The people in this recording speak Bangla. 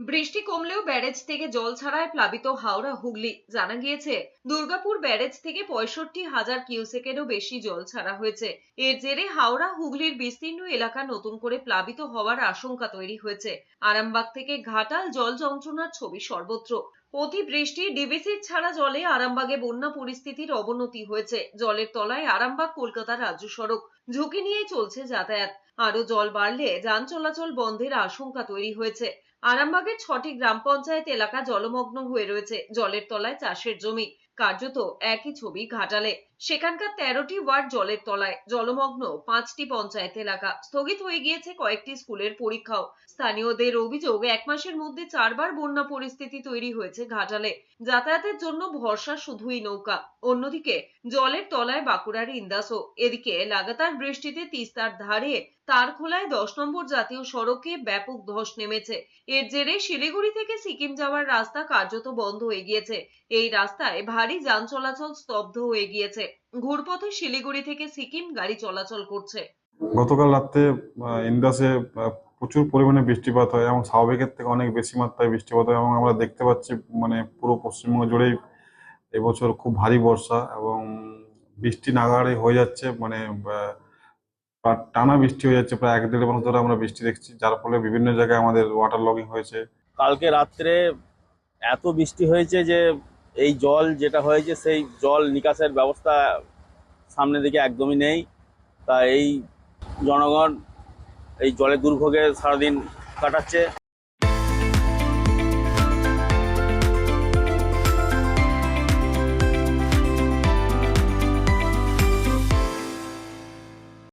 বৃষ্টি কমলেও ব্যারেজ থেকে জল ছাড়ায় প্লাবিত হাওড়া হুগলি। জানা গিয়েছে, দুর্গাপুর ব্যারেজ থেকে পঁয়ষট্টি হাজার কিউসেকেরও বেশি জল ছাড়া হয়েছে। এর জেরে হাওড়া হুগলির বিস্তীর্ণ এলাকা নতুন করে প্লাবিত হওয়ার আশঙ্কা তৈরি হয়েছে। আরামবাগ থেকে ঘাটাল জল যন্ত্রণার ছবি সর্বত্র। অতি ডিবিসি ছাড়া জলে আরামবাগে বন্যা পরিস্থিতির অবনতি হয়েছে। জলের তলায় আরামবাগ কলকাতা রাজ্য সড়ক। ঝুঁকি নিয়েই চলছে যাতায়াত। আরও জল বাড়লে যান চলাচল বন্ধের আশঙ্কা তৈরি হয়েছে। আরামবাগের ছটি গ্রাম পঞ্চায়েত এলাকা জলমগ্ন হয়ে রয়েছে। জলের তলায় চাষের জমি। কার্যত একই ছবি ঘাটালে। সেখানকার তেরোটি ওয়ার্ড জলের তলায় জলমগ্ন পাঁচটি পঞ্চায়েত এলাকা স্থগিত হয়ে গিয়েছে কয়েকটি স্কুলের পরীক্ষাও। স্থানীয়দের অভিযোগ, এক মাসের মধ্যে চারবার বন্যা পরিস্থিতি তৈরি হয়েছে ঘাটালে। যাতায়াতের জন্য ভরসা শুধুই নৌকা। অন্যদিকে জলের তলায় বাঁকুড়ার ইন্দাসও এদিকে লাগাতার বৃষ্টিতে তিস্তার ধারে তারখোলায় দশ নম্বর জাতীয় সড়কে ব্যাপক ধস নেমেছে। এর জেরে শিলিগুড়ি থেকে সিকিম যাওয়ার রাস্তা কার্যত বন্ধ হয়ে গিয়েছে। এই রাস্তায় ভারী যান চলাচল স্তব্ধ হয়ে গিয়েছে। ঘুরপথে শিলিগুড়ি থেকে সিকিম গাড়ি চলাচল করছে। গতকাল আহ, ইন্দাসে প্রচুর পরিমাণে বৃষ্টিপাত হয় এবং স্বাভাবিকের থেকে অনেক বেশি মাত্রায় বৃষ্টিপাত হয় এবং আমরা দেখতে পাচ্ছি মানে পুরো পশ্চিমবঙ্গ জুড়েই এবছর খুব ভারী বর্ষা এবং বৃষ্টি নাগাড়ে হয়ে যাচ্ছে। মানে টানা বৃষ্টি হয়ে যাচ্ছে, প্রায় এক দেড় মাস ধরে আমরা বৃষ্টি দেখছি। যার ফলে বিভিন্ন জায়গায় আমাদের ওয়াটার লগিং হয়েছে। কালকে রাত্রে এত বৃষ্টি হয়েছে যে এই জল যেটা হয়েছে, সেই জল নিকাশের ব্যবস্থা সামনে দিকে একদমই নেই। তা এই জনগণ এই জলের দুর্ভোগে সারাদিন কাটাচ্ছে।